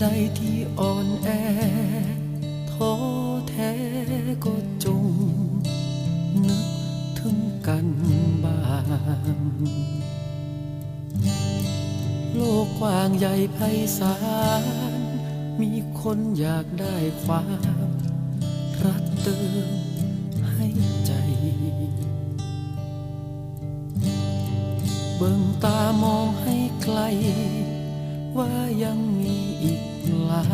ใดที่อ่อนแอท้อแท้ก็จง นึกถึงกันบ้าง โลกกว้างใหญ่ไพศาลมีคนอยากได้ความรักเติมให้ใจ เบิ่งตามองให้ไกล ว่ายังมีอีกหลา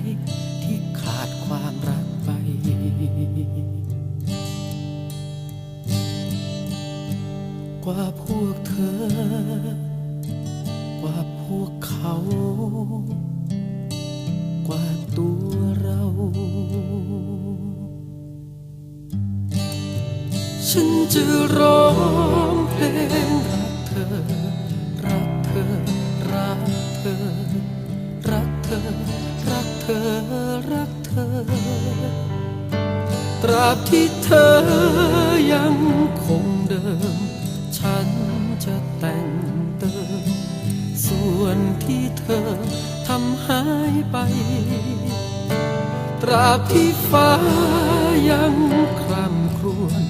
ย ที่ขาดความรักไป กว่าพวกเธอ กว่าพวกเขา กว่าตัวเรา ฉันจะร้องเพลง อ ตราบที่เธอยังคงเดิม ฉันจะแต่งเติม ส่วนที่เธอทำหายไป ตราบที่ฟ้ายังคร่ำครวญ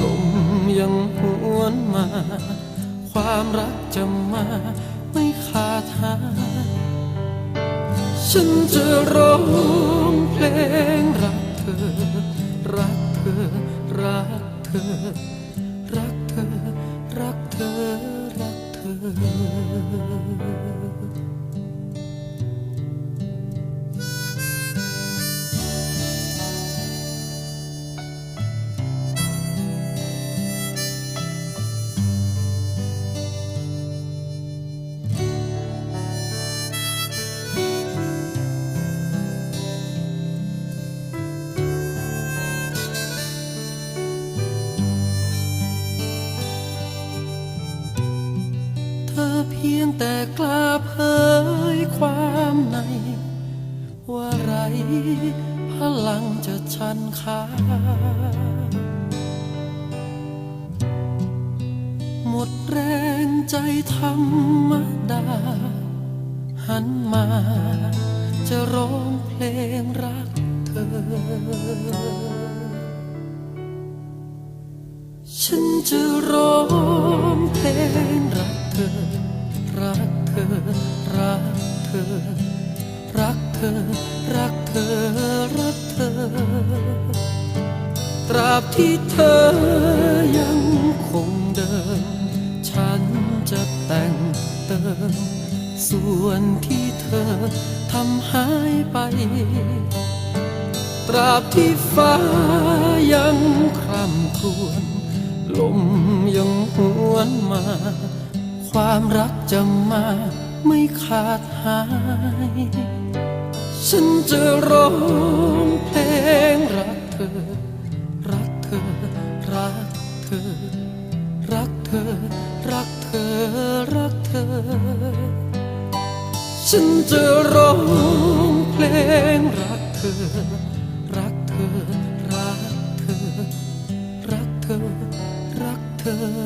ลมยังหวนมา ความรักจะมาไม่ขาดหาย ฉันจะร้องเพลงรักเธอ รักเธอ รักเธอ รักเธอ รักเธอ รักเธอ แต่กล้าเผยความใน ว่าไรพลังจะชันขาหมดแรงใจธรรมดา หันมาจะร้องเพลงรักเธอฉันจะร้องเพลง อ รักเธอ รักเธอ รักเธอ ตราบที่เธอยังคงเดินฉันจะแต่งเติม ส่วนที่เธอทำหายไป ตราบที่ฟ้ายังคร่ำครวญลมยังหวนมา ความรักจะมา ไม่ขาดหาย ฉันจะร้องเพลงรักเธอ รักเธอ รักเธอ รักเธอ รักเธอ รักเธอ ฉันจะร้องเพลงรักเธอ รักเธอ รักเธอ รักเธอ รักเธอ